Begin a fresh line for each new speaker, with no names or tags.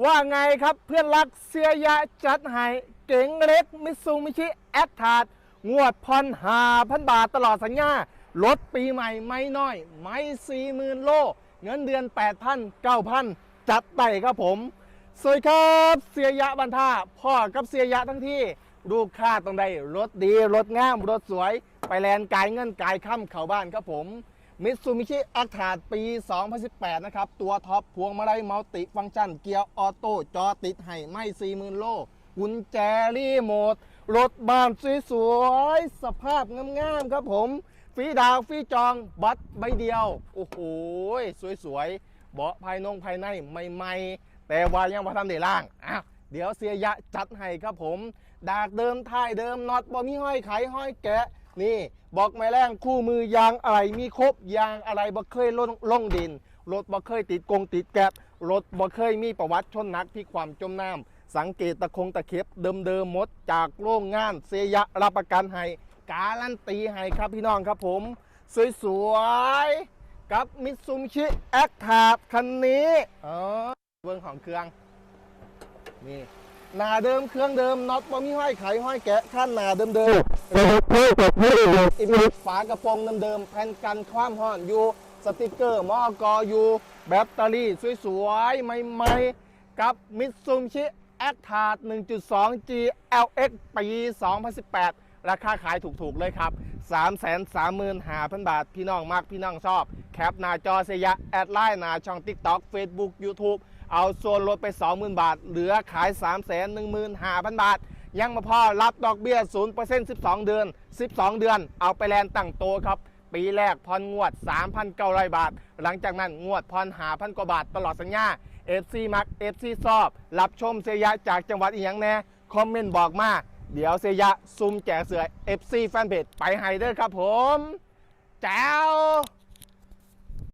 ว่าไงครับเพื่อนรักเสียยะจัดให้เก๋งเล็กมิซูมิชิแอคทาดงวดพอนหาพันบาทตลอดสัญญารถปีใหม่ไม่น้อย ไม่สี่หมื่นโล เงินเดือน 8,000 9,000 จัดไปครับผม สวัสดีครับเสียยะบันท่าพ่อกับเสียยะทั้งที่ลูกค้าต้องได้รถดี รถงาม รถสวย ไปแลนกายเงินกายค่ำเข้าบ้านครับผม มิตซูมิชิอั t ทาดปี 2018 นะครับ ตัวท็อปพวงมาลัยมัลติฟังก์ชัน เกียร์ออโต้ จอติดให้ไม่40,000โลกุญแจรีโมท รถบ้านสวยๆ สภาพงามๆ ครับผม ฟีดาวฟีจองบัตรใบเดียว โอ้โห สวยๆ เบาะภายนงภายในใหม่ๆ แต่วายังมาทำได้ล่างอะเดี๋ยวเสียยะจัดให้ครับผม ดากเดิมท้ายเดิมน็อตบ่มีห้อยไขห้อยแกะ นี่บอกไม่แรงคู่มือยางอะไรมีครบยางอะไรบ่เคยลงลงดิน รถบ่เคยติดกงติดแกะรถบ่เคยมีประวัติชนหนักที่ความจมน้ำสังเกตตะคงตะเข็บเดิมเดิมๆหมดจากโรงงานเซยะรับประกันให้การันตีให้ครับพี่น้องครับผม สวยๆกับมิตซูมิชิแอคทาคันนี้อ๋อเบื้องของเครื่องนี่ หนาเดิมเครื่องเดิมน็อตบ่มีห้อยไขห้อยแกะขั้นหนาเดิมเดิมอิมิฝากระโปรงเดิมๆแผ่นกันความห้อนอยู่สติกเกอร์มอกออยู่แบตเตอรี่สวยๆใหม่ๆกับมิตซูมิชิแอคทาร์1.2 G LX ปี 2018 ราคาขายถูกๆเลยครับ 335,000 บาท พี่น้องมากพี่น้องชอบ แคปหน้าจอเสียะ แอดไลน์หน้าช่อง TikTok Facebook YouTube เอาส่วนลดไป 20,000 บาท เหลือขาย 315,000 บาท ยังมาพอรับดอกเบี้ย 0% 12 เดือน 12 เดือน เอาไปแลนตั้งโตวครับ ปีแรกพอนงวด 3,900 บาท หลังจากนั้นงวดพอนหาพันกว่าบาทตลอดสัญญา FC มัก FC ชอบ รับชมเสียยะจากจังหวัดอีหยังแน่คอมเมนต์บอกมา เดี๋ยวเสียยะซุ่มแจกเสือ FC แฟนเพจไปให้เด้อครับผม แจ้ว